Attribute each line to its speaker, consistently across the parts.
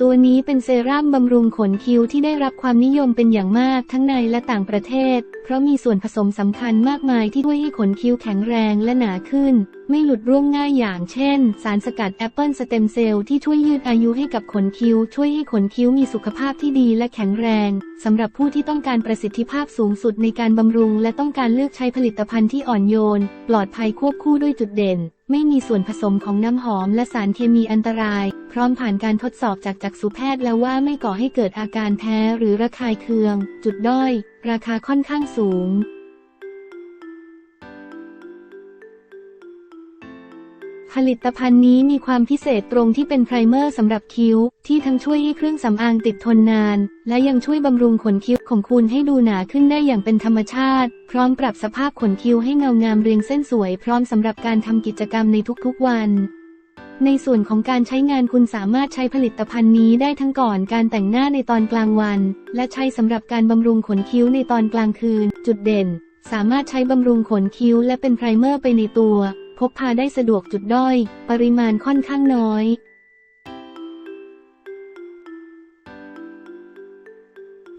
Speaker 1: ตัวนี้เป็นเซรั่มบำรุงขนคิ้วที่ได้รับความนิยมเป็นอย่างมากทั้งในและต่างประเทศ เพราะมีส่วนผสมสำคัญมากมายที่ช่วยให้ขนคิ้วแข็งแรงและหนาขึ้น ไม่หลุดร่วงง่ายอย่างเช่น สารสกัดแอปเปิลสเต็มเซลล์ที่ช่วยยืดอายุให้กับขนคิ้ว ช่วยให้ขนคิ้วมีสุขภาพที่ดีและแข็งแรงสำหรับผู้ที่ต้องการประสิทธิภาพสูงสุดในการบำรุง และต้องการเลือกใช้ผลิตภัณฑ์ที่อ่อนโยน ปลอดภัยควบคู่ด้วยจุดเด่น ไม่มีส่วนผสมของน้ำหอมและสารเคมีอันตราย พร้อมผ่านการทดสอบจากจักษุแพทย์แล้วว่าไม่ก่อให้เกิดอาการแพ้หรือระคายเคือง จุดด้อย ราคาค่อนข้างสูงผลิตภัณฑ์นี้มีความพิเศษตรงที่เป็นไพรเมอร์สำหรับคิ้ว ที่ทั้งช่วยให้เครื่องสำอางติดทนนาน และยังช่วยบำรุงขนคิ้วของคุณให้ดูหนาขึ้นได้อย่างเป็นธรรมชาติ พร้อมปรับสภาพขนคิ้วให้เงางามเรียงเส้นสวย พร้อมสำหรับการทำกิจกรรมในทุกๆวัน ในส่วนของการใช้งานคุณสามารถใช้ผลิตภัณฑ์นี้ได้ทั้งก่อนการแต่งหน้าในตอนกลางวัน และใช้สำหรับการบำรุงขนคิ้วในตอนกลางคืน จุดเด่น สามารถใช้บำรุงขนคิ้วและเป็นไพรเมอร์ไปในตัว พกพาได้สะดวกจุดด้อย ปริมาณค่อนข้างน้อย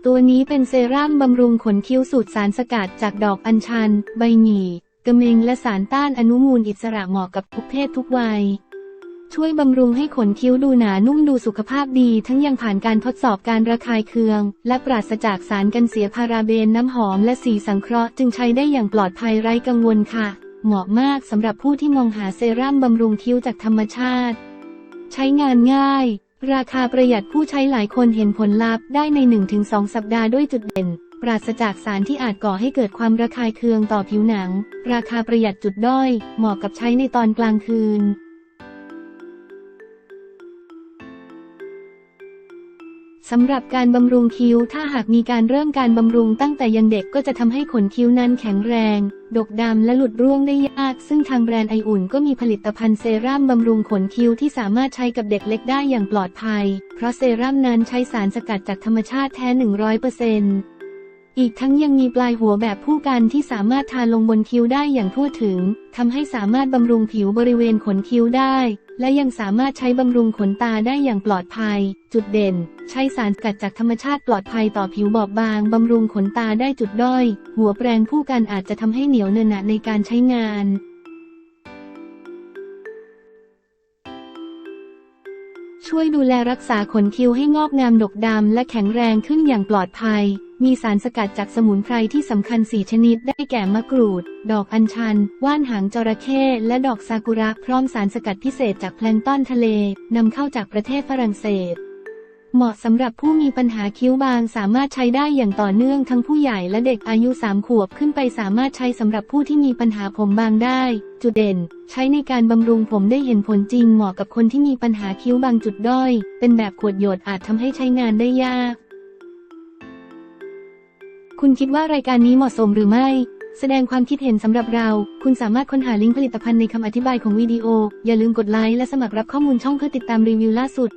Speaker 1: ตัวนี้เป็นเซรั่มบำรุงขนคิ้วสูตรสารสกัดจากดอกอัญชัน ใบหมี่กระเมงและสารต้านอนุมูลอิสระเหมาะกับทุกเพศทุกวัย ช่วยบำรุงให้ขนคิ้วดูหนานุ่มดูสุขภาพดี ทั้งยังผ่านการทดสอบการระคายเคือง และปราศจากสารกันเสียพาราเบนน้ำหอมและสีสังเคราะห์จึงใช้ได้อย่างปลอดภัยไร้กังวลค่ะ เหมาะมากสำหรับผู้ที่มองหาเซรั่มบำรุงคิ้วจากธรรมชาติ ใช้งานง่าย ราคาประหยัดผู้ใช้หลายคนเห็นผลลัพธ์ได้ใน 1-2 สัปดาห์ด้วยจุดเด่นปราศจากสารที่อาจก่อให้เกิดความระคายเคืองต่อผิวหนัง ราคาประหยัดจุดด้อย เหมาะกับใช้ในตอนกลางคืน สำหรับการบำรุงคิ้ว ถ้าหากมีการเริ่มการบำรุงตั้งแต่ยังเด็กก็จะทำให้ขนคิ้วนั้นแข็งแรง ดกดำและหลุดร่วงได้ยาก ซึ่งทางแบรนด์ไออุ่นก็มีผลิตภัณฑ์เซรั่มบำรุงขนคิ้วที่สามารถใช้กับเด็กเล็กได้อย่างปลอดภัย เพราะเซรั่มนั้นใช้สารสกัดจากธรรมชาติแท้ 100%อีกทั้งยังมีปลายหัวแบบผู้กันที่สามารถทาลงบนคิ้วได้อย่างทั่วถึง ทำให้สามารถบำรุงผิวบริเวณขนคิ้วได้ และยังสามารถใช้บำรุงขนตาได้อย่างปลอดภัย จุดเด่น ใช้สารสกัดจากธรรมชาติปลอดภัยต่อผิวบอบบาง บำรุงขนตาได้จุดด้อย หัวแปรงผู้กันอาจจะทำให้เหนียวเนินหนะในการใช้งาน ช่วยดูแลรักษาขนคิ้วให้งอกงามดกดำและแข็งแรงขึ้นอย่างปลอดภัย มีสารสกัดจากสมุนไพรที่สำคัญ4ชนิดได้แก่มะกรูด ดอกอัญชัน ว่านหางจระเข้และดอกซากุระพร้อมสารสกัดพิเศษจากแพลงต้อนทะเล นำเข้าจากประเทศฝรั่งเศส เหมาะสำหรับผู้มีปัญหาคิ้วบางสามารถใช้ได้อย่างต่อเนื่องทั้งผู้ใหญ่และเด็กอายุ 3 ขวบขึ้นไปสามารถใช้สำหรับผู้ที่มีปัญหาผมบางได้ จุดเด่น ใช้ในการบำรุงผมได้เห็นผลจริงเหมาะกับคนที่มีปัญหาคิ้วบางจุดด้อย เป็นแบบขวดหยดอาจทำให้ใช้งานได้ยาก คุณคิดว่ารายการนี้เหมาะสมหรือไม่ แสดงความคิดเห็นสำหรับเรา คุณสามารถค้นหาลิงก์ผลิตภัณฑ์ในคำอธิบายของวิดีโอ อย่าลืมกดไลค์และสมัครรับข้อมูลช่องเพื่อติดตามรีวิวล่าสุด